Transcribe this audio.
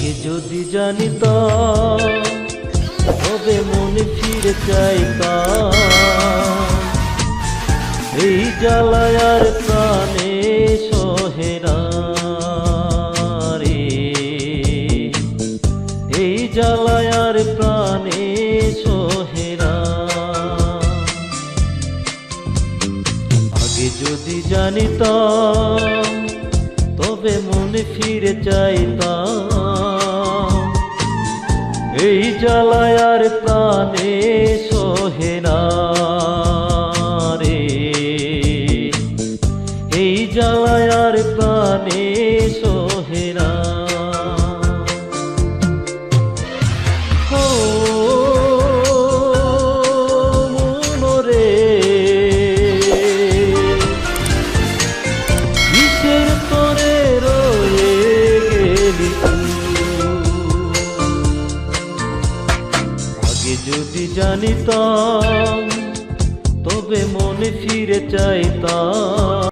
আগে যদি জানিতাম তবে মনে ফিরে চাইতাম। এই জ্বালায়ার প্রাণে সহেরা রে। এই জ্বালায়ার প্রাণে সহেরা আগে যদি জানিতাম তবে মনে ফিরে চাইতাম। এই জ্বালায়ার প্রাণে সহেনা রে। এই জ্বালায়ার প্রাণে সহেনা যদি জানিতাম তবে মনে ফিরে চাইতাম।